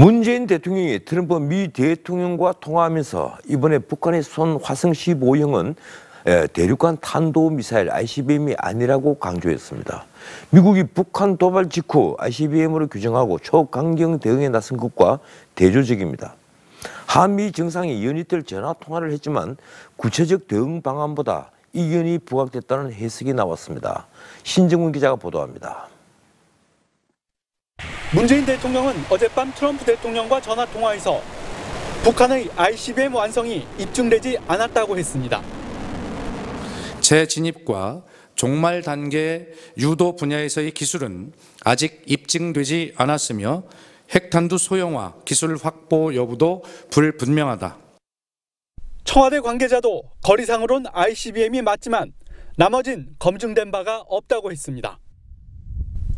문재인 대통령이 트럼프 미 대통령과 통화하면서 이번에 북한의 쏜 화성 15형은 대륙간 탄도미사일 ICBM이 아니라고 강조했습니다. 미국이 북한 도발 직후 ICBM으로 규정하고 초강경 대응에 나선 것과 대조적입니다. 한미 정상이 연이틀 전화 통화를 했지만 구체적 대응 방안보다 이견이 부각됐다는 해석이 나왔습니다. 신정훈 기자가 보도합니다. 문재인 대통령은 어젯밤 트럼프 대통령과 전화 통화에서 북한의 ICBM 완성이 입증되지 않았다고 했습니다. 재진입과 종말 단계 유도 분야에서의 기술은 아직 입증되지 않았으며 핵탄두 소형화 기술 확보 여부도 불분명하다. 청와대 관계자도 거리상으론 ICBM이 맞지만 나머진 검증된 바가 없다고 했습니다.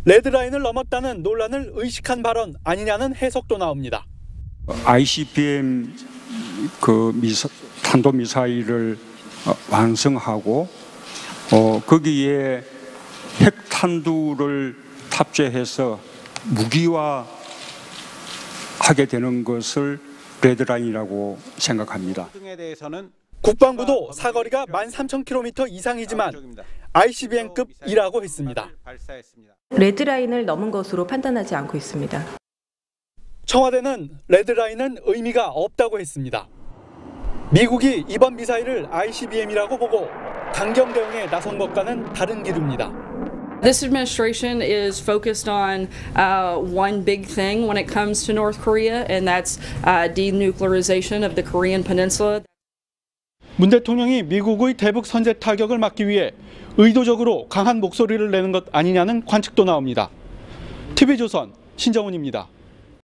레드라인을 넘었다는 논란을 의식한 발언 아니냐는 해석도 나옵니다. ICBM 그 미사, 탄도 미사일을 어, 완성하고 어, 거기에 핵탄두를 탑재해서 무기화 하게 되는 것을 레드라인이라고 생각합니다. 국방부도 사거리가 13,000km 이상이지만 ICBM급이라고 했습니다. 레드라인을 넘은 것으로 판단하지 않고 있습니다. 청와대는 레드라인은 의미가 없다고 했습니다. 미국이 이번 미사일을 ICBM이라고 보고 강경 대응에 나선 것과는 다른 기류입니다. This administration is focused on uh, one big thing when it comes to North Korea, and that's uh, denuclearization of the Korean Peninsula. 문 대통령이 미국의 대북 선제 타격을 막기 위해 의도적으로 강한 목소리를 내는 것 아니냐는 관측도 나옵니다. TV조선 신정훈입니다.